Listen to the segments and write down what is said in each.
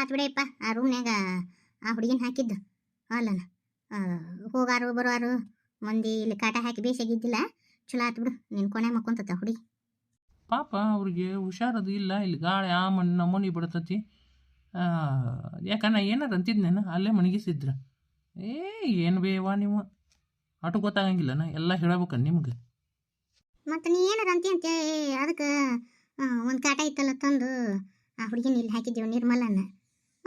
ಆತ್ ಬಿಡಪ್ಪ. ಆ ರೂಮ್ನ್ಯಾಗ ಆ ಹುಡುಗಿನ ಹಾಕಿದ್ದು. ಅಲ್ಲನ ಹೋಗಾರು ಬರೋರು ಮಂದಿ ಇಲ್ಲಿ ಕಾಟ ಹಾಕಿ ಬೇಸಾಗಿದ್ದಿಲ್ಲ ಚಲೋ ಆತ್ ಬಿಡು ನಿನ್ ಕೊನೆ ಮಕ್ಕೊಂತತ ಹುಡುಗಿ. ಪಾಪ ಅವ್ರಿಗೆ ಹುಷಾರದು ಇಲ್ಲ ಇಲ್ಲಿ ಗಾಳಿ ಆ ಮಣ್ಣು ನಮೂನಿ ಬಿಡ್ತತಿ ಯಾಕಂದ್ರೆ ಏನಾರ ಅಂತಿದ್ನೇನು? ಅಲ್ಲೇ ಮಣಗಿಸಿದ್ರ. ಏ ಏನು ಬೇವಾ ನೀವು? ಅಟು ಗೊತ್ತಾಗಂಗಿಲ್ಲನ? ಎಲ್ಲ ಹೇಳಬೇಕ ನಿಮ್ಗೆ. ಮತ್ತೆ ನೀ ಏನಾರ ಅಂತಿ ಅಂತ ಅದಕ್ಕೆ ಒಂದು ಕಾಟ ಇತ್ತಲ್ಲ ತಂದು ಆ ಹುಡುಗಿನ ಇಲ್ಲಿ ಹಾಕಿದ್ದೇವೆ ನಿರ್ಮಲನ್ನ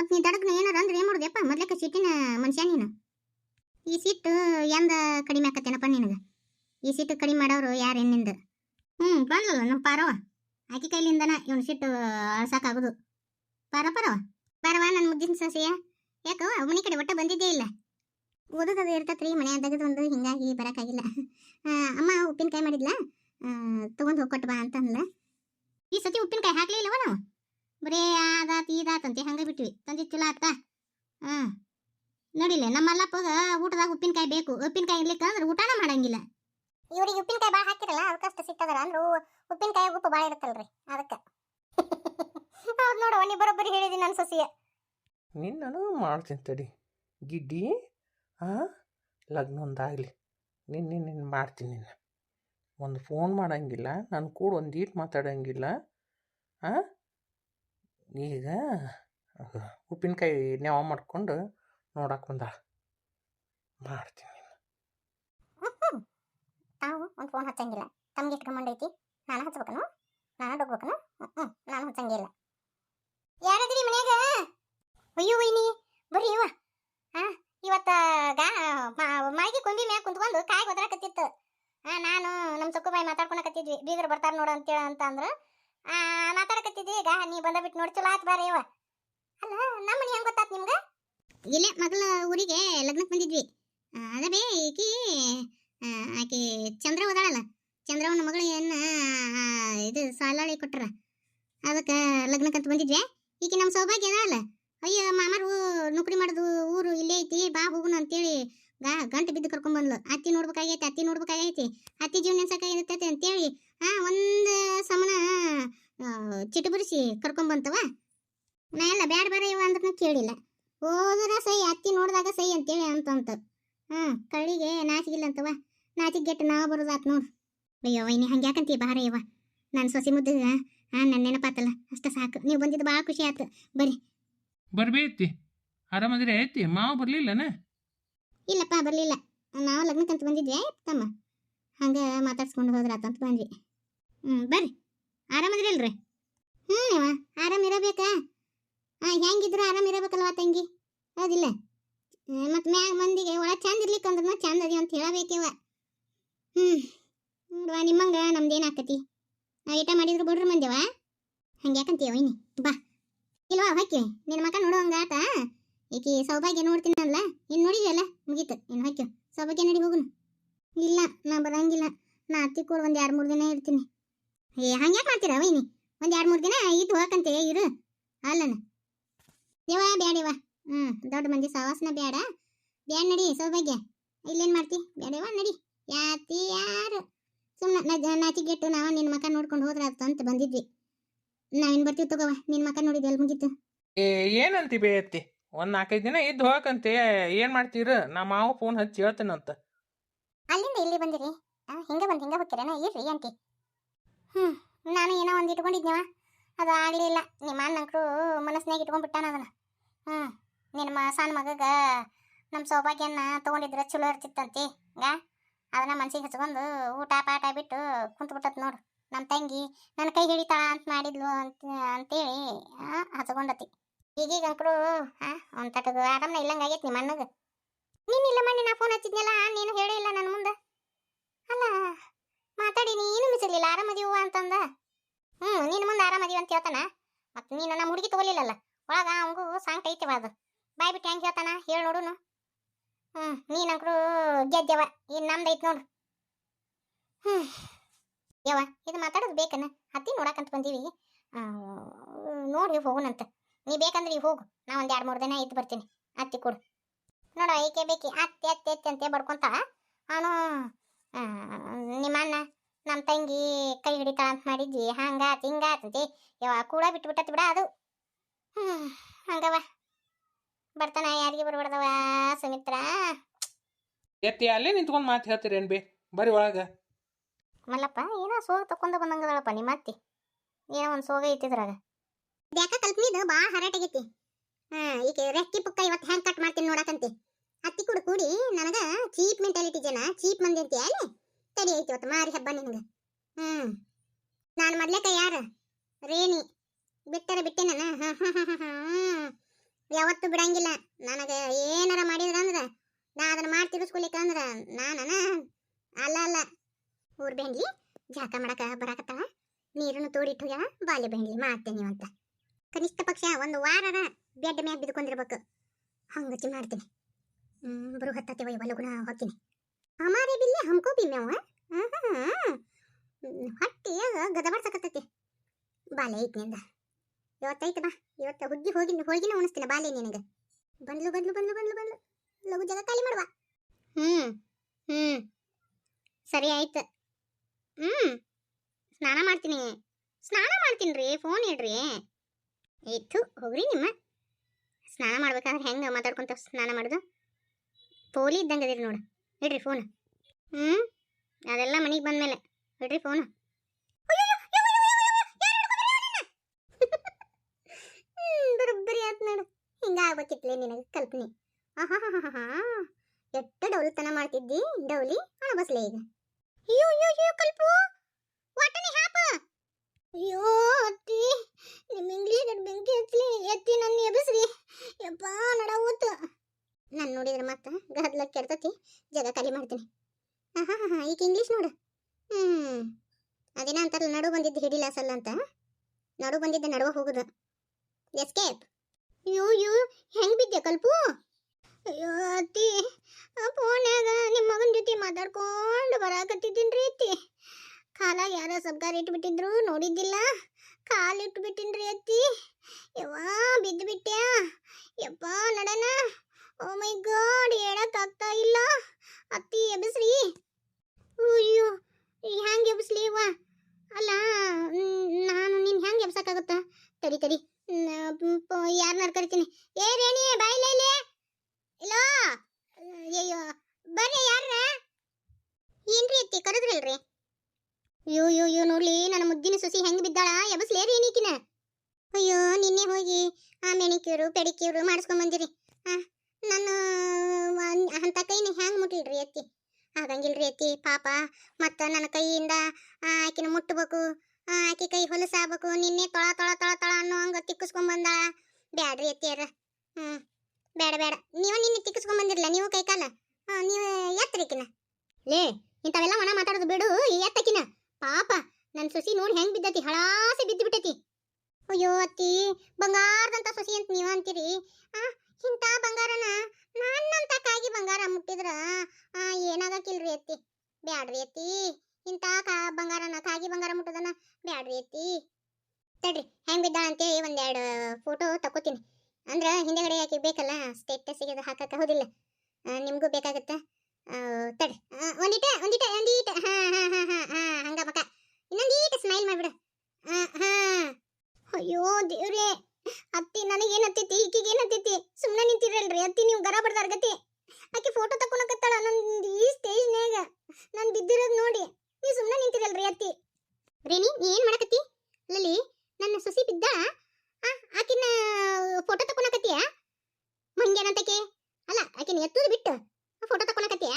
ಮತ್ತೆ ನೀ ದಡಗ್ನ ಏನಾರ ಅಂದ್ರೆ ಏನು ಮಾಡೋದಪ್ಪ ಮೊದ್ಲಕ್ಕೆ ಸಿಟ್ಟಿನ ಮನುಷ್ಯ ನೀನು. ಈ ಸಿಟ್ಟು ಎಂದ ಕಡಿಮೆ ಆಕತ್ತೇನಪ್ಪ ನಿನಗೆ? ಈ ಸಿಟ್ಟು ಕಡಿಮೆ ಮಾಡೋರು ಯಾರು ಎನ್ನಿಂದ ಹ್ಞೂ ಬಂದಲ್ಲ ನಮ್ಮ ಪಾರವ ಆಕಿ ಕೈಲಿಂದನ ಇವನ್ ಸಿಟ್ಟು ಅಳ್ಸಕ್ಕಾಗೋದು ಪಾರ ಪಾರವ ಪಾರವ ನನ್ನ ಮುದ್ದಿನ ಸೊಸೆಯ. ಯಾಕೋ ಮನೆ ಕಡೆ ಒಟ್ಟ ಬಂದಿದ್ದೇ ಇಲ್ಲ. ಓದೋದದು ಇರ್ತತ್ರಿ, ಮನೆ ತೆಗೆದೊಂದು ಹಿಂಗಾಗಿ ಬರೋಕ್ಕಾಗಿಲ್ಲ ಅಮ್ಮ, ಉಪ್ಪಿನಕಾಯಿ ಮಾಡಿದ್ಲಾ? ತೊಗೊಂಡು ಹೋಗ್ಕೊಟ್ಟು ಬಾ ಅಂತಂದ್ಲ. ಈ ಸತಿ ಉಪ್ಪಿನಕಾಯಿ ಹಾಕ್ಲಿಲ್ಲವ ನಾವು? ಬರೇ ಆದಾತ್ ಈದಾತಂತೆ ಹಂಗೆ ಬಿಟ್ವಿ. ತಂದಿದ್ದು ಚಲೋ ಆತ ಹಾಂ. ನೋಡಿಲ್ಲ ನಮ್ಮ ಅಲ್ಲಪ್ಪಗ ಊಟದಾಗ ಉಪ್ಪಿನಕಾಯಿ ಬೇಕು. ಉಪ್ಪಿನಕಾಯಿ ಇರ್ಲಿಕ್ಕೆ ಅಂದ್ರೆ ಊಟನ ಮಾಡಂಗಿಲ್ಲ. ಇವ್ರಿಗೆ ಉಪ್ಪಿನಕಾಯಿ ಭಾಳ ಹಾಕಿರಲ್ಲ ಅದಕ್ಕಷ್ಟು ಸಿಕ್ಕದರ ಅಂದ್ರೆ ಉಪ್ಪಿನಕಾಯಿ ಉಪ್ಪು ಭಾಳ ಇರುತ್ತಲ್ರಿ ಅದಕ್ಕೆ. ಹೌದು ನೋಡು ನೀ ಬರೋಬ್ಬರಿ ಹೇಳಿದಿ ನನ್ನ ಸೊಸಿಯ ನಿನ್ನನು ಮಾಡ್ತೀನಿ ತಡಿ. ಗಿಡ್ಡಿ ಹಾಂ ಲಗ್ನ ಒಂದಾಗಲಿ ನಿನ್ನ ನಿನ್ನ ನಿನ್ನ ಮಾಡ್ತೀನಿ ನಿನ್ನ. ಒಂದು ಫೋನ್ ಮಾಡೋಂಗಿಲ್ಲ ನಾನು ಕೂಡ ಒಂದು ಈಟ್ ಮಾತಾಡೋಂಗಿಲ್ಲ ಹಾಂ ಈಗ ಉಪ್ಪಿನಕಾಯಿ ನೆವ ಮಾಡ್ಕೊಂಡು ನೋಡಕ್ಕೆ ಬಂದಾಳ. ಮಾಡ್ತೀನಿ ತಾವು ಒಂದು ಫೋನ್ ಹಚ್ಚಂಗಿಲ್ಲ. ತಮ್ಗೆ ಐತಿ ನಾನು ಹಚ್ಬೇಕನು? ನಾನು ಡೊಗ್ಬೇಕನು? ಹ್ಞೂ ನಾನು ಹಚ್ಚಂಗಿಲ್ಲ. ಯಾರದ್ರಿ ಮನ್ಯಾಗ? ಅಯ್ಯೋ, ವೈನಿ. ಬರ್ರಿ ಇವ ಹಾ ಇವತ್ತ ಗಾ ಮಾಗಿ ಕೊಂಬಿ ಮ್ಯಾಗ ಕುಂತ್ಕೊಂಡು ಕಾಯಿ ಒದರಾಕತ್ತಿತ್ತು. ಹಾಂ ನಾನು ನಮ್ಮ ಸೊಕ್ಕುಬಾಯಿ ಮಾತಾಡ್ಕೊಳಕತ್ತಿದ್ವಿ. ಬೀಗರು ಬರ್ತಾರೆ ನೋಡು ಅಂತೇಳಿ ಅಂತ ಅಂದ್ರ ಮಾತಾಡಕತ್ತಿದ್ವಿ ಈಗ. ನೀ ಬಂದ ಬಿಟ್ಟು ನೋಡಿ, ಚಲೋ ಆತ್ ಬಾರಿ ಇವ. ಅಲ್ಲ ನಮ್ಮ ಮನೆ ಹೆಂಗ್ ಗೊತ್ತಾತ್ ನಿಮ್ಗೆ? ಇಲ್ಲೇ ಮಗಳ ಊರಿಗೆ ಲಗ್ನಕ್ಕೆ ಬಂದಿದ್ವಿ. ಅದ ಬೇ, ಈಕಿ ಆಕಿ ಚಂದ್ರ ಓದಾಳಲ್ಲ ಚಂದ್ರವನ ಮಗಳನ್ನ ಇದು ಸಾಲಾಳಿ ಕೊಟ್ರ. ಅದಕ್ಕೆ ಲಗ್ನಕ್ಕಂತ ಬಂದಿದ್ವಿ. ಈಕಿ ನಮ್ಮ ಸೌಭಾಗ್ಯ ಅದಾಳಲ್ಲ. ಅಯ್ಯೋ, ಮಾಮರು ನೌಕರಿ ಮಾಡೋದು ಊರು ಇಲ್ಲೇ ಐತಿ, ಬಾ ಹೋಗುಣ ಅಂತೇಳಿ ಗಾ, ಗಂಟು ಬಿದ್ದು ಕರ್ಕೊಂಡ್ ಬಂದ್ಲು. ಅತ್ತಿ ನೋಡ್ಬೇಕಾಗೈತಿ ಅತ್ತಿ ನೋಡ್ಬೇಕಾಗೈತಿ. ಅತ್ತಿ ಜೀವನ ನೆನ್ಸಕ್ಕಾಗಿರ್ತೈತಿ ಅಂತೇಳಿ ಹಾ ಒಂದು ಸಮನ ಚಿಟುಬುರಿಸಿ ಕರ್ಕೊಂಡ್ ಬಂತವ ನಾ ಎಲ್ಲ ಬ್ಯಾಡ ಬೇಡ ಇವ ಅಂದ್ರೂ ಕೇಳಿಲ್ಲ. ಹೋದ್ರ ಸೈ, ಅತ್ತಿ ನೋಡಿದಾಗ ಸೈ ಅಂತೇಳಿ ಅಂತಂತ. ಹ್ಮ್ ಕಳ್ಳಿಗೆ ನಾಚಿಗಿಲ್ಲ ಅಂತವ ನಾಚಿಗೆ ಗೆಟ್ಟು ನಾವು ಬರೋದಾತ್ ನೋಡು. ಅಯ್ಯೋ ಇನ್ನೇ ಹಂಗೆ ಯಾಕಂತೀವಿ ಬಾರ ಇವ? ನನ್ನ ಸೊಸಿ ಮುದ್ದು ಹಾ ನನ್ನ ನೆನಪಾತಲ್ಲ. ಅಷ್ಟ ಸಾಕು. ನೀವು ಬಂದಿದ್ದು ಭಾಳ ಖುಷಿ ಆಯ್ತು ಬರ್ರಿ. ಬರ್ಬೇತಿ. ಆರಾಮದ್ರೆ ಐತಿ ಮಾವು ಬರಲಿಲ್ಲನ? ಇಲ್ಲಪ್ಪ, ಬರಲಿಲ್ಲ. ನಾವು ಲಗ್ನಕ್ಕಂತ ಬಂದಿದ್ವಿ ತಮ್ಮ. ಹಂಗೆ ಮಾತಾಡ್ಸ್ಕೊಂಡು ಹೋದ್ರಾತಂತ ಬಂದ್ವಿ. ಹ್ಞೂ ಬರ್ರಿ. ಆರಾಮದ್ರಿಲ್ರಿ? ಹ್ಞೂ ನೀವ. ಆರಾಮಿರಬೇಕಾ? ಹಾಂ ಹೆಂಗಿದ್ರು ಆರಾಮಿರಬೇಕಲ್ವ ತಂಗಿ? ಹೌದಿಲ್ಲ. ಮತ್ತು ಮ್ಯಾಗ ಮಂದಿಗೆ ಒಳಗೆ ಚಂದ ಇರ್ಲಿಕ್ಕೆ ಅಂದ್ರೂ ಚಂದ ಅದಿ ಅಂತ ಹೇಳಬೇಕಿವ. ಹ್ಞೂ ನೋಡುವ, ನಿಮ್ಮಂಗೆ ನಮ್ದೇನು ಆಕತಿ ನಾವು ಏಟ ಮಾಡಿದ್ರು ಬಿಡ್ರಿ ಮಂದಿವ ಹಂಗೆ ಯಾಕಂತೀವ ಇನ್ನಿ ಬಾ. ಇಲ್ವಾ ಹಾಕಿ ನಿನ್ನ ಮಕ ನೋಡುವಂಗ. ಈಕಿ ಸೌಭಾಗ್ಯ ನೋಡ್ತೀನಲ್ಲ? ಇನ್ನು ನೋಡಿದ್ಯಲ್ಲ ಮುಗೀತು. ಇನ್ನು ಹೊಕ್ಕು ಸೌಭಾಗ್ಯ ನಡಿ ಹೋಗುನು. ಇಲ್ಲ, ನಾ ಬರಂಗಿಲ್ಲ. ನಾ ಅತ್ತಿ ಕೂಡ ಒಂದು ಎರಡು ಮೂರು ದಿನ ಇರ್ತೀನಿ. ಏ, ಹಂಗ್ಯಾಕೆ ಮಾಡ್ತೀರಾ ವೈನಿ? ಒಂದು ಎರಡು ಮೂರು ದಿನ ಇದ್ದು ಹೋಗಂತೆ ಇರು. ಅಲ್ಲನ. ದೇವ ಬ್ಯಾಡಿವ ಹ್ಞೂ ದೊಡ್ಡ ಮಂದಿ ಸವಾಸನ ಬ್ಯಾಡ. ಬ್ಯಾಡ ನಡಿ, ಸೌಭಾಗ್ಯ. ಇಲ್ಲೇನು ಮಾಡ್ತಿ? ಬ್ಯಾಡವ ನಡಿ. ಯಾತಿ ಯಾರು? ಸುಮ್ಮನೆ ನಾಚಿಗೆಟ್ಟು ನಾವು ನಿನ್ನ ಮಕ್ಕ ನೋಡ್ಕೊಂಡು ಹೋದ್ರ ಅಂತ ಬಂದಿದ್ವಿ. ನಾವಿನ್ ಬರ್ತೀವಿ ತಗೋವ ನಿನ್ನ ಮಕ್ಕ ನೋಡಿದ್ವಿ ಅಲ್ಲಿ ಮುಗೀತು. ಏನಂತಿ ಬೇಯತ್ತಿ? ಒಂದು ನಾಲ್ಕೈದು ದಿನ ಇದ್ದು ಹೋಗಕಂತೆ, ಏನು ಮಾಡ್ತೀರ? ನಮ್ಮ ಮಾವ ಫೋನ್ ಹಚ್ಚಿ ಹೇಳ್ತೇನಂತ. ಅಲ್ಲಿಂದ ಇಲ್ಲಿ ಬಂದಿರಿ? ಹಿಂಗೆ ಹಿಂಗ ಹಿಂಗೆ ಹೋಗ್ತೀರೇನ? ಇರ್ರಿ ಅಂತಿ ಹ್ಮ್, ನಾನು ಏನೋ ಒಂದ್ ಇಟ್ಕೊಂಡಿದ್ನವ. ಅದು ಆಗಲಿಲ್ಲ ನಿಮ್ಮ ಅಣ್ಣಂಕರು ಮನಸ್ನಾಗ ಇಟ್ಕೊಂಡ್ಬಿಟ್ಟಾನ ಅದನ್ನ. ಹ್ಮ್ ನಿನ್ನ ಮ, ಸಣ್ಣ ಮಗಗ ನಮ್ಮ ಸೌಭಾಗ್ಯನ ತಗೊಂಡಿದ್ರ ಚಲೋ ಇರ್ತಿತ್ತಂತಿ. ಗಾ, ಅದನ್ನ ಮನ್ಸಿಗೆ ಹಚ್ಕೊಂಡು ಊಟ ಪಾಠ ಬಿಟ್ಟು ಕುಂತ್ಬಿಟ್ಟತ್ ನೋಡು. ನಮ್ಮ ತಂಗಿ ನನ್ನ ಕೈ ಹಿಡಿತಾಳ ಅಂತ ಮಾಡಿದ್ಲು ಅಂತ, ಅಂತೇಳಿ ಹಚ್ಕೊಂಡತಿ. ಈಗೀಗ ಅಂಕರು ಹಾಂ ಒಂದು ತಟಗ ಆರಾಮ್ನ ಇಲ್ಲಂಗೆ ಆಗೈತಿ ನಿಮ್ಮ ಅಣ್ಣಗೆ. ನೀನು ಇಲ್ಲ ನಾ ಫೋನ್ ಹಚ್ಚಿದ್ನಲ್ಲ ನೀನು ಹೇಳೇ ಇಲ್ಲ ನನ್ನ ಮುಂದೆ. ಅಲ್ಲ ಮಾತಾಡಿ ನೀನು ಮಿಸಿರ್ಲಿಲ್ಲ ಆರಾಮದೀವ ಅಂತಂದ. ಹ್ಞೂ ನಿನ್ನ ಮುಂದೆ ಆರಾಮದೀವ ಅಂತ ಹೇಳ್ತಾನ. ಮತ್ತು ನೀನು ನಮ್ಮ ಹುಡುಗಿ ತಗೊಲಿಲ್ಲಲ್ಲ ಒಳಗ ಅವಂಗೂ ಸಾಂಗ್ ಐತಿವ ಅದು ಬಾಯ್ ಬಿಟ್ಟು ಹೆಂಗೆ ಹೇಳ್ತಾನ ಹೇಳಿ ನೋಡುನು. ಹ್ಞೂ ನೀನಂಕರು ಗೆದ್ದೆವ ಇನ್ನು ನಮ್ದು ಐತೆ ನೋಡು. ಹ್ಞೂ ಯವ್ವ ಇದು ಮಾತಾಡೋದು ಬೇಕನ? ಹತ್ತಿ ನೋಡಕ್ಕಂತ ಬಂದೀವಿ. ಆ, ನೋಡಿ ಹೋಗುನಂತ. ನೀ ಬೇಕಂದ್ರೆ ಈಗ ಹೋಗು. ನಾ ಒಂದು ಎರಡು ಮೂರು ದಿನ ಇದ್ದು ಬರ್ತೀನಿ. ಅತ್ತಿ ಕೊಡು. ನೋಡ ಈಕೆ ಬೇಕಿ? ಅತ್ತಿ ಅತ್ತಿ ಅತ್ತೆ ಅಂತ ಬಡ್ಕೊಂತ ಅವನು ನಿಮ್ಮ ಅಣ್ಣ ನಮ್ಮ ತಂಗಿ ಕೈ ಹಿಡಿತಾಳ ಅಂತ ಮಾಡಿದ್ವಿ ಹಂಗಾತ್ ಹಿಂಗಾತಂತೆ ಯಾವ ಕೂಡ ಬಿಟ್ಟು ಬಿಡ ಅದು. ಹ್ಮ್, ಹಂಗವ ಬರ್ತಾನ ಯಾರಿಗೆ ಬರ್ಬಾರ್ದವ ಸುಮಿತ್ರ? ಎತ್ತಿ ಅಲ್ಲೇ ನಿಂತ್ಕೊಂಡು ಮಾತು ಹೇಳ್ತೀರೇನು ಬಿ ಬರಿ ಒಳಗ. ಮಲ್ಲಪ್ಪ ಏನೋ ಸೋಗ ತಕೊಂಡ ಬಂದಂಗದಳಪ್ಪ ನಿಮ್ಮ ಅತ್ತಿ. ಏನೋ ಒಂದು ಸೋಗ ಐತಿದ್ರಾಗ ಯಾಕ ಕಲ್ಪನಿದು ಭಾಳ ಹರಾಟಾಗೈತಿ ಹಾ ಈಗ ರೆಕ್ಕಿ ಪುಕ್ಕ ಇವತ್ತು ಹೆಂಗ್ ಕಟ್ ಮಾಡ್ತೀನಿ ನೋಡಕಂತಿ. ಅತ್ತಿ ಕೂಡ ಕೂಡಿ ನನಗ ಚೀಪ್ ಮೆಂಟಾಲಿಟಿ ಜನ, ಚೀಪ್ ಮಂದಿ ಅಂತೀಯ ಅಲ್ಲಿ ತಡಿ ಐತಿ ಇವತ್ತು ಮಾರಿ ಹಬ್ಬ ನಿನಗ. ಹ್ಮ್. ನಾನು ಮೊದ್ಲೇಕ ಯಾರ? ರೇಣಿ. ಬಿಟ್ಟರ ಬಿಟ್ಟೆ ನಾನು. ಯಾವತ್ತು ಬಿಡಂಗಿಲ್ಲ. ನನಗ ಏನಾರ ಮಾಡಿದ್ರ ಅಂದ್ರ, ನಾ ಅದನ್ನ ಮಾಡಿ ತಿರ್ಸ್ಕೊಲಿಕ್ಕ ಅಂದ್ರ, ನಾನನ ಅಲ್ಲ ಅಲ್ಲ. ಊರ್ ಬೆಂಡ್ಲಿ ಜಾಕ ಮಾಡಕ ಬರಾಕತ್ತಾಳ. ನೀರನ್ನು ತೋಡಿಟ್ಟು ಹೋಗ್ಯಾಳ. ಬಾಲ್ಯ ಬೆಂಡ್ಲಿ ಮಾಡ್ತೇನೆ ಅಂತ ಕನಿಷ್ಠ ಪಕ್ಷ ಒಂದು ವಾರರ ಬೆಡ್ ಮ್ಯಾಗ ಬಿದ್ಕೊಂಡಿರ್ಬೇಕು ಹಂಗಚ್ಚಿ ಮಾಡ್ತೀನಿ. ಬರು ಹತ್ತತ್ತೆ ವೈ ಲಗುನ ಹೋಗ್ತೀನಿ ಹಮಾರೆ ಬಿಲ್ಲಿ ಹಮ್ಕೋ ಬಿ ಮೇವ ಹೊಟ್ಟೆಯಾಗ ಗದ ಬಡ್ಸಕತ್ತೈತಿ ಬಾಲೆ ಐತಿ ನಿಂದ ಇವತ್ತೈತೆ ಬಾ. ಇವತ್ತು ಹುಗ್ಗಿ ಹೋಗಿ ಹೋಗಿನ ಉಣಿಸ್ತೀನಿ ಬಾಲೆ ನಿನಗೆ. ಬಂದ್ಲು ಬಂದ್ಲು ಬಂದ್ಲು ಬಂದ್ಲು ಬಂದ್ಲು. ಲಗು ಜಗ ಖಾಲಿ ಮಾಡುವ. ಹ್ಞೂ ಹ್ಞೂ ಸರಿ ಆಯ್ತು. ಹ್ಮ್. ಸ್ನಾನ ಮಾಡ್ತೀನಿ. ಸ್ನಾನ ಮಾಡ್ತೀನಿ ರೀ ಫೋನ್ ಇಡ್ರಿ. ಇತ್ತು, ಹೋಗ್ರಿ ನಿಮ್ಮ. ಸ್ನಾನ ಮಾಡ್ಬೇಕಾದ್ರೆ ಹೆಂಗೆ ಮಾತಾಡ್ಕೊಂತ ಸ್ನಾನ ಮಾಡೋದು? ಪೋಲಿ ಇದ್ದಂಗೆ ಅದಿರಿ ನೋಡು. ಇಡ್ರಿ ಫೋನ್ ಹ್ಞೂ ಅದೆಲ್ಲ ಮನೆಗೆ ಬಂದ್ಮೇಲೆ. ಇಡ್ರಿ ಫೋನ್ ಬರೋಬ್ಬರಿ ಆಯ್ತು ನೋಡು. ಹಿಂಗಾಗ್ಬೇಕಿತ್ಲೆ ನಿನಗೆ ಕಲ್ಪನೆ ಎಷ್ಟು ಡೌಲ್ತನ ಮಾಡ್ತಿದ್ದಿ ಡೌಲಿ? ಹಣ ಬಸ್ಲೆ ಈಗ. ಅಯ್ಯೋ ಅಯ್ಯೋ ಅಯ್ಯೋ, ಕಲ್ಪು. ವಾಟನೆ ಅಯ್ಯೋ ಅತ್ತಿ ನಿಮ್ಮ ಇಂಗ್ಲೀಷ್ ದೊಡ್ಡ ಬೆಂಕಿ ಹಚ್ಚಲಿ. ಎತ್ತಿ ನನ್ನ ಎಬಿಸ್ರಿ. ಯಪ್ಪ, ನಡ ಊತು. ನಾನು ನೋಡಿದ್ರೆ ಮತ್ತೆ ಗದ್ಲ ಕೆಡ್ತತಿ. ಜಗ ಖಾಲಿ ಮಾಡ್ತೀನಿ. ಆಹಾ ಹಾ ಈಗ ಇಂಗ್ಲೀಷ್ ನೋಡು. ಹ್ಞೂ ಅದೇನ ಅಂತಾರಲ್ಲ ನಡು ಬಂದಿದ್ದು ಹಿಡಿಲ ಅಂತ. ನಡು ಬಂದಿದ್ದ ನಡುವ ಹೋಗುದು. ಎಸ್ಕೇಪ್ ಅಯ್ಯೋ ಅಯ್ಯೋ, ಹೆಂಗೆ ಬಿದ್ದೆ ಕಲ್ಪು? ಅಯ್ಯೋ ಅತ್ತಿ ಫೋನ್ಯಾಗ ನಿಮ್ಮ ಮಗನ ಜೊತೆ ಮಾತಾಡ್ಕೊಂಡು ಬರಾಕತ್ತಿದ್ದೀನಿ ರೀ ಅತ್ತಿ. ಕಾಲಾಗ ಯಾರೋ ಸಬ್ಗಾರ್ ಇಟ್ಬಿಟ್ಟಿದ್ರು ನೋಡಿದ್ದಿಲ್ಲ? ಕಾಲು ಇಟ್ಬಿಟ್ಟಿನ್ರಿ ಅತ್ತಿ. ಯವ್ವಾ ಬಿದ್ದು ಬಿಟ್ಟ್ಯಾ ಯಪ್ಪ ನಡನ ಓ ಮೈ ಗಾಡ್ ಹೇಳಕ್ ಆಗ್ತಾ ಇಲ್ಲ ಅತ್ತಿ ಎಬಸ್ರಿ ಅಯ್ಯೋ ಹ್ಯಾಂಗೆ ಎಬ್ಸ್ಲಿ ಅವ್ವ ಅಲ್ಲ ಮ್, ನಾನು ನಿನ್ ಹೆಂಗೆ ಎಬ್ಸಕ್ಕಾಗುತ್ತಾ ತಡಿ ತಡಿ ಯಾರನ್ನಾರು ಕರಿತೀನಿ ಏ ರೇಣಿ ಬಾಯ್ಲೆ ಇಲ್ಲಿ ಇಲ್ಲ ಅಯ್ಯೋ ಬರ್ರಿ ಯಾರ ಏನ್ರಿ ಅತ್ತಿ ಕರೆದ್ರಲ್ರಿ ಅಯ್ಯೋ ಅಯ್ಯೋ ಅಯ್ಯೋ ನೋಡ್ಲಿ ನನ್ನ ಮುದ್ದಿನ ಸೊಸಿ ಹೆಂಗ್ ಬಿದ್ದಾಳ? ಎಬಸ್ಲೇರಿ ನೀಕಿನ? ಅಯ್ಯೋ ನಿನ್ನೆ ಹೋಗಿ ಆ ಮೆಣಿಕ್ಯೂರು ಪೆಡಿಕ್ಯೂರು ಮಾಡಿಸ್ಕೊಂಡ್ ಬಂದಿರಿ. ನಾನು ಅಂತ ಕೈನ ಹ್ಯಾಂಗ್ ಮುಟ್ಟಿಲ್ರಿ ಅತ್ತಿ ಆಗಂಗಿಲ್ರಿ ಅತ್ತಿ ಪಾಪ. ಮತ್ತ ನನ್ನ ಕೈಯಿಂದ ಆಕಿನ ಮುಟ್ಟಬೇಕು ಆಕಿ ಕೈ ಹೊಲಸಾಗಬೇಕು ನಿನ್ನೆ ತೊಳ ತೊಳ ತೊಳ ತೊಳ ಅನ್ನೋ ಹಂಗ ತಿಕ್ಕಿಸ್ಕೊಂಡ್ ಬಂದಾಳ. ಬ್ಯಾಡ್ರಿ ಅತ್ತಿಯರ ಹ್ಮ್ ಬೇಡ ಬೇಡ ನೀವು ನಿನ್ನೆ ತಿಕ್ಕಿಸ್ಕೊಂಡ್ ಬಂದಿರಲ್ಲ ನೀವು ಕೈ ಕಾಲ ಆ, ನೀವು ಎತ್ತರಿಕಿನ ಲೇ ಇಂಥವೆಲ್ಲ ಮನ ಮಾತಾಡೋದು ಬಿಡು ಎತ್ತಕಿನ ಪಾಪ. ನನ್ನ ಸೊಸಿ ನೋಡಿ ಹೆಂಗ್ ಬಿದ್ದತಿ ಹಳಾಸಿ ಬಿದ್ದು ಬಿಟ್ಟತಿ ಅಯ್ಯೋ ಅತ್ತಿ ಬಂಗಾರದಂತ ಸೊಸಿ ಅಂತ ನೀವ ಅಂತೀರಿ? ಆ ಇಂಥ ಬಂಗಾರನ ನನ್ನಂತ ಕಾಗಿ ಬಂಗಾರ ಮುಟ್ಟಿದ್ರ ಏನಾಗಕ್ಕಿಲ್ರಿ ಅತ್ತಿ? ಬ್ಯಾಡ್ರಿ ಅತ್ತಿ ಇಂಥ ಕಾ ಬಂಗಾರನ ಕಾಗಿ ಬಂಗಾರ ಮುಟ್ಟದನ ಬ್ಯಾಡ್ರಿ ಅತ್ತಿ. ತಡ್ರಿ ಹೆಂಗ್ ಬಿದ್ದಾಳ ಅಂತೇಳಿ ಒಂದೆರಡು ಫೋಟೋ ತಕೋತೀನಿ ಅಂದ್ರ ಹಿಂದೆಗಡೆ ಯಾಕೆ ಬೇಕಲ್ಲ ಸ್ಟೇಟಸ್ಗೆ ಹಾಕಕ್ಕೆ ಆ, ನಿಮ್ಗೂ ಬೇಕಾಗತ್ತ? ತಡ್ರಿ ಒಂದಿಟ ಒಂದಿಟ ಒಂದೀಟ ಹಾ ಹಾ ಹಾ ಹಾ ಹಾ ಹಂಗ ಮಕ ಇನ್ನೊಂದೀಟ ಸ್ಮೈಲ್ ಮಾಡ್ಬಿಡು ಆ, ಹಾ ಅಯ್ಯೋ ದೇವ್ರೇ ಅತ್ತಿ ನನಗೇನ್ ಹತ್ತೈತಿ ಈಕಿಗೆ ಏನ್ ಹತ್ತೈತಿ ಸುಮ್ಮನೆ ನಿಂತಿರಲ್ರಿ ಅತ್ತಿ ನೀವು ಗರ ಬಡ್ದಾರ ಗತಿ ಆಕೆ ಫೋಟೋ ತಕೊಳಕತ್ತಾಳ ನಂದು ಈ ಸ್ಟೇಜ್ನ್ಯಾಗ ನಾನು ಬಿದ್ದಿರೋದು ನೋಡಿ ನೀವು ಸುಮ್ಮನೆ ನಿಂತಿರಲ್ರಿ ಅತ್ತಿ ರೇಣಿ ನೀ ಏನ್ ಮಾಡಕತ್ತಿ ಲಲಿ ನನ್ನ ಸೊಸಿ ಬಿದ್ದ ಆ, ಆಕಿನ ಫೋಟೋ ತಕೊಳಕತ್ತೀಯ ಮಂಗ್ಯಾನಂತಕ್ಕೆ ಅಲ್ಲ ಆಕಿನ ಎತ್ತುದು ಬಿಟ್ಟು ಫೋಟೋ ತಕೊಳಕತ್ತೀಯ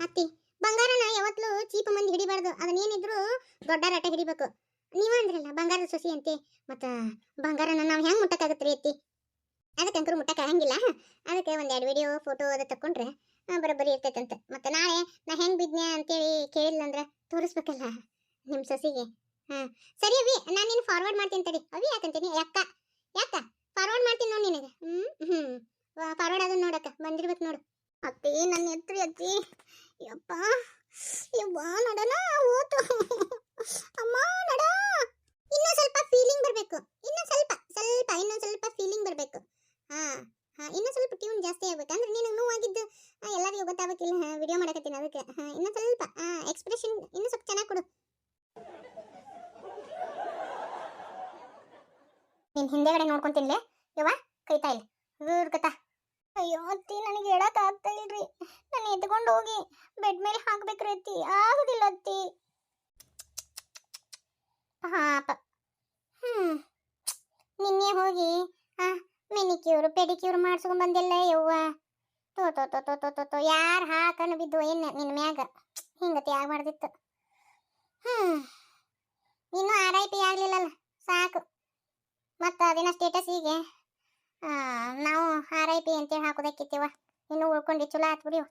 ಅತ್ತಿ ಬಂಗಾರನ ಯಾವತ್ಲೂ ಚೀಪ ಮಂದಿ ಹಿಡಿಬಾರ್ದು ಅದನ್ನೇನಿದ್ರು ದೊಡ್ಡ ರಾಟ ಹಿಡಿಬೇಕು ನೀವ ಅಂದ್ರಲ್ಲ ಬಂಗಾರದ ಸೊಸಿ ಅಂತೆ ಬಂಗಾರನ ನಾವು ಹೆಂಗ್ ಮುಟ್ಟಕ್ಕಾಗತ್ರಿ ಅತ್ತಿ? ಅದಕ್ಕೆ ಅಂಕರು ಮುಟ್ಟಕ್ ಆಗಂಗಿಲ್ಲ. ಅದಕ್ಕೆ ಒಂದೆರಡು ವಿಡಿಯೋ ಫೋಟೋ ಅದು ತಕೊಂಡ್ರೆ ಬರೋಬ್ಬರಿ ಮತ್ತ ಮತ್ತೆ ನಾಳೆ ನಾ ಹೆಂಗ್ ಬಿದ್ನೆ ಅಂತೇಳಿ ಕೇಳಿಲ್ಲ ಅಂದ್ರೆ ತೋರಿಸ್ಬೇಕಲ್ಲ ನಿಮ್ ಸಸಿಗೆ. ಹಾ. ಸರಿ ಅವಿ, ನಾನು ನಿನ್ ಫಾರ್ವರ್ಡ್ ಮಾಡ್ತೀನಿ ತಡಿ. ಅವಿ ಯಾಕಂತೀನಿ ಯಾಕ ಯಾಕ? ಫಾರ್ವರ್ಡ್ ಮಾಡ್ತೀನಿ ನೋಡಿ ನಿನಗೆ. ಹ್ಮ್ ಹ್ಮ್. ಫಾರ್ವರ್ಡ್ ಅದನ್ನ ನೋಡಕ್ಕ. ಬಂದಿರ್ಬೇಕು ನೋಡು. ಅತ್ತಿ ನನ್ನ ಎತ್ರಿ ಅತ್ತಿ. ಯಪ್ಪ, ಯವ್ವ ನಡನ ಓತು ಅಮ್ಮ ನಡ ಇನ್ನೂ ಸ್ವಲ್ಪ ಫೀಲಿಂಗ್ ಬರಬೇಕು ಇನ್ನೂ ಸ್ವಲ್ಪ ಸ್ವಲ್ಪ ಇನ್ನೊಂದು ಸ್ವಲ್ಪ ಫೀಲಿಂಗ್ ಬರಬೇಕು ಹಾ ಹಾ ಇನ್ನೂ ಸ್ವಲ್ಪ ಟ್ಯೂನ್ ಜಾಸ್ತಿ ಆಗ್ಬೇಕು ಅಂದ್ರೆ ನಿನಗೆ ನೋವಾಗಿದ್ದು ಆ, ಎಲ್ಲರಿಗೂ ಗೊತ್ತಾಗಬೇಕಿಲ್ಲ ವಿಡಿಯೋ ಮಾಡಕತ್ತೀನಿ ಅದಕ್ಕೆ ಹಾ ಇನ್ನೂ ಸ್ವಲ್ಪ ಎಕ್ಸ್ಪ್ರೆಷನ್ ಇನ್ನೂ ಸ್ವಲ್ಪ ಚೆನ್ನಾಗಿ ಕೊಡು ನಿನ್ ಹಿಂದೆಗಡೆ ನೋಡ್ಕೊಂತಿನ್ಲೆ ಯವ್ವ, ಕೈತಾ ಇಲ್ಲ. ಗೂರ್ಗತ ಅಯ್ಯೋ, ಅತ್ತಿ, ನನಗೆ ಹೇಳಕ್ ಆಗ್ತಾ ಇಲ್ರಿ. ನಾನು ಎತ್ಕೊಂಡು ಹೋಗಿ ಬೆಡ್ ಮೇಲೆ ಹಾಕ್ಬೇಕ್ರಿ ಅತ್ತಿ. ಆಗುದಿಲ್ಲ ಅತ್ತಿ. ಪಾಪ. ಹ್ಮ್. ನಿನ್ನೆ ಹೋಗಿ, ಆ ಮೆನಿಕ್ಯೂರ್ ಪೆಡಿಕ್ಯೂರ್ ಮಾಡ್ಸ್ಕೊಂಡ್ ಬಂದಿಲ್ಲ ಯವ್ವ. ತೋ ತೋ ತೋ ತೋ ತೋ ತೋ ತೋ, ಯಾರು ಹಾಕಣ ಬಿದ್ದು ಏನು ನಿನ್ನ ಮ್ಯಾಗ? ಹಿಂಗತಿ ಆಗ್ಬಾರ್ದಿತ್ತು. ಹ್ಮ್. ಇನ್ನೂ ಆರ್ ಐ ಪಿ ಆಗ್ಲಿಲ್ಲಲ್ಲ, ಸಾಕು. ಮತ್ತು ಅದಿನ ಸ್ಟೇಟಸ್ ಹೀಗೆ? ನಾವು ಆರ್ ಐ ಪಿ ಅಂತೇಳಿ ಹಾಕೋದಕ್ಕಿತ್ತೀವ? ಇನ್ನೂ ಉಳ್ಕೊಂಡು ಚಲೋ ಆತು ಬಿಡಿವ